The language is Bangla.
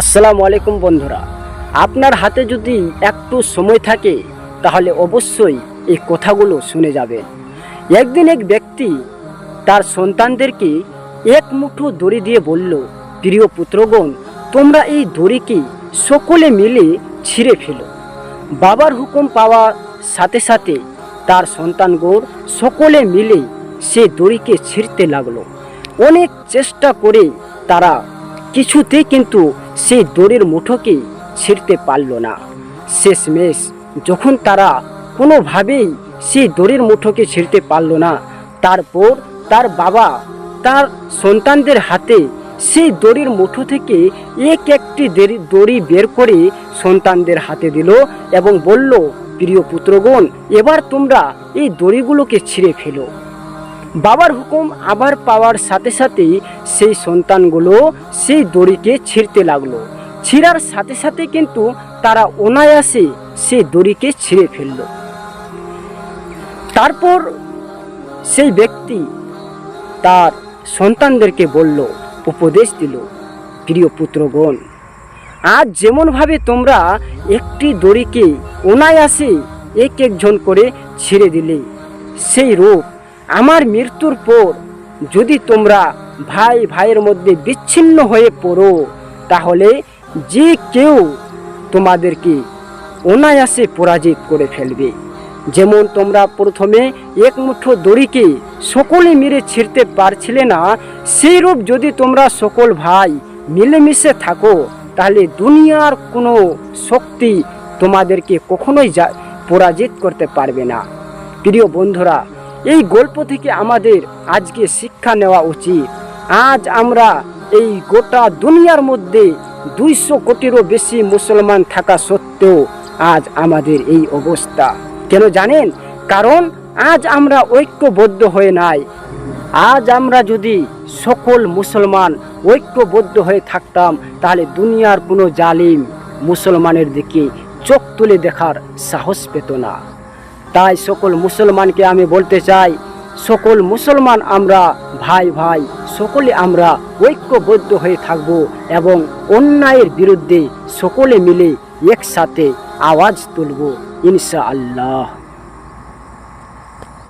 আসসালামু আলাইকুম বন্ধুরা। আপনার হাতে যদি একটু সময় থাকে, তাহলে অবশ্যই এই কথাগুলো শুনে যাবেন। একদিন এক ব্যক্তি তার সন্তানদেরকে এক মুঠো দড়ি দিয়ে বলল, প্রিয় পুত্রগণ, তোমরা এই দড়িকে সকলে মিলে ছিঁড়ে ফেলো। বাবার হুকুম পাওয়ার সাথে সাথে তার সন্তানগণ সকলে মিলে সে দড়িকে ছিঁড়তে লাগল। অনেক চেষ্টা করে তারা কিছুতেই কিন্তু সেই দড়ির মুঠোকে ছিঁড়তে পারল না। শেষমেশ যখন তারা কোনোভাবেই সেই দড়ির মুঠোকে ছিঁড়তে পারল না, তারপর তার বাবা তার সন্তানদের হাতে সেই দড়ির মুঠো থেকে এক একটি দড়ি বের করে সন্তানদের হাতে দিল এবং বলল, প্রিয় পুত্রগণ, এবার তোমরা এই দড়িগুলোকে ছিঁড়ে ফেলো। বাবার হুকুম আবার পাওয়ার সাথে সাথেই সেই সন্তানগুলো সেই দড়িকে ছিঁড়তে লাগল। ছিঁড়ার সাথে সাথে কিন্তু তারা অনায়াসে সেই দড়িকে ছিঁড়ে ফেলল। তারপর সেই ব্যক্তি তার সন্তানদেরকে বলল, উপদেশ দিল, প্রিয় পুত্রগণ, আজ যেমনভাবে তোমরা একটি দড়িকে অনায়াসে এক একজন করে ছিঁড়ে দিলে, সেই রূপ আমার মৃত্যুর পর যদি তোমরা ভাই ভাইয়ের মধ্যে বিচ্ছিন্ন হয়ে পড়ো, তাহলে যে কেউ তোমাদেরকে অনায়াসে পরাজিত করে ফেলবে। যেমন তোমরা প্রথমে এক মুঠো দড়িকে সকলে মিলে ছিঁড়তে পারছিলে না সেই রূপ যদি তোমরা সকল ভাই মিলেমিশে থাকো, তাহলে দুনিয়ার কোনো শক্তি তোমাদেরকে কখনোই পরাজিত করতে পারবে না। প্রিয় বন্ধুরা এই গল্প থেকে আমাদের আজকে শিক্ষা নেওয়া উচিত। আজ আমরা এই গোটা দুনিয়ার মধ্যে দুইশো কোটিরও বেশি মুসলমান থাকা সত্ত্বেও আজ আমাদের এই অবস্থা। কেন জানেন? কারণ আজ আমরা ঐক্যবদ্ধ হয়ে নাই। আজ আমরা যদি সকল মুসলমান ঐক্যবদ্ধ হয়ে থাকতাম, তাহলে দুনিয়ার কোনো জালিম মুসলমানের দিকে চোখ তুলে দেখার সাহস পেত না। তাই সকল মুসলমানকে আমি বলতে চাই, সকল মুসলমান আমরা ভাই ভাই, সকলে আমরা ঐক্যবদ্ধ হয়ে থাকব এবং অন্যায়ের বিরুদ্ধে সকলে মিলে একসাথে আওয়াজ তুলব ইনশা আল্লাহ